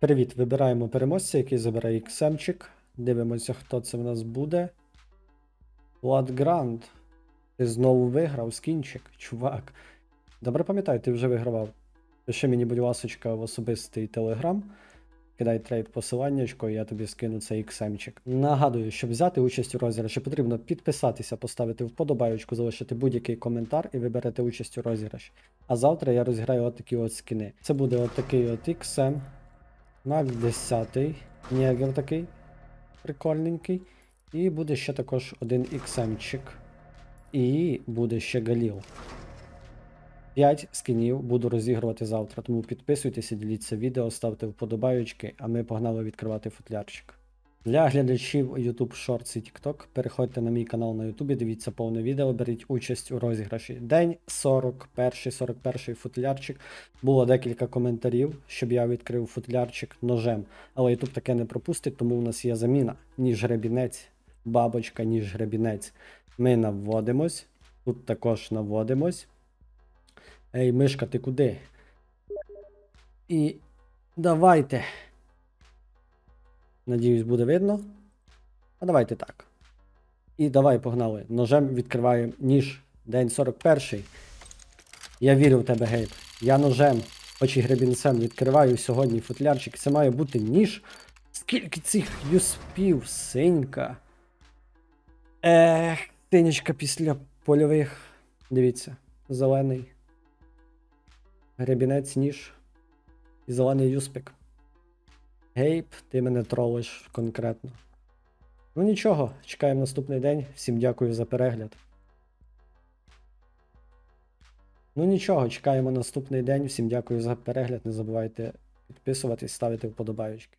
Привіт, вибираємо переможця, який забирає XM-чик. Дивимося, хто це в нас буде. Влад Грант. Ти знову виграв скінчик, чувак. Добре пам'ятаю, ти вже вигравав. Пиши мені, будь ласочка, в особистий телеграм. Кидай трейд посиланнячко, і я тобі скину цей XM-чик. Нагадую, щоб взяти участь у розіграші, потрібно підписатися, поставити вподобайочку, залишити будь-який коментар і виберете участь у розіграші. А завтра я розіграю отакі от скини. Це буде отакий от XM. Мак 10 Нєгер такий прикольненький. І буде ще також один XM-чик. І буде ще Галіл. 5 скінів буду розігрувати завтра, тому підписуйтесь, діліться відео, ставте вподобайочки, а ми погнали відкривати футлярчик. Для глядачів YouTube Shorts і TikTok переходьте на мій канал на YouTube, дивіться повне відео, беріть участь у розіграші. День 41, 41 футлярчик. Було декілька коментарів, щоб я відкрив футлярчик ножем. Але YouTube таке не пропустить, тому у нас є заміна. Ніж гребінець, бабочка, ніж гребінець. Ми наводимось. Тут також наводимось. Ей, мишка, ти куди? І давайте. Надіюсь, буде видно. А давайте так. І давай погнали. Ножем відкриваємо ніж. День 41. Я вірю в тебе, Гейб. Я ножем, хоч і гребінцем відкриваю сьогодні футлярчик. Це має бути ніж. Скільки цих юспів, синька. Ех, синячка після польових. Дивіться, зелений. Гребінець, ніж. І зелений юспик. Гейб, ти мене тролиш конкретно. Ну нічого, чекаємо наступний день. Всім дякую за перегляд. Ну нічого, чекаємо наступний день. Всім дякую за перегляд. Не забувайте підписуватись, ставити вподобайочки.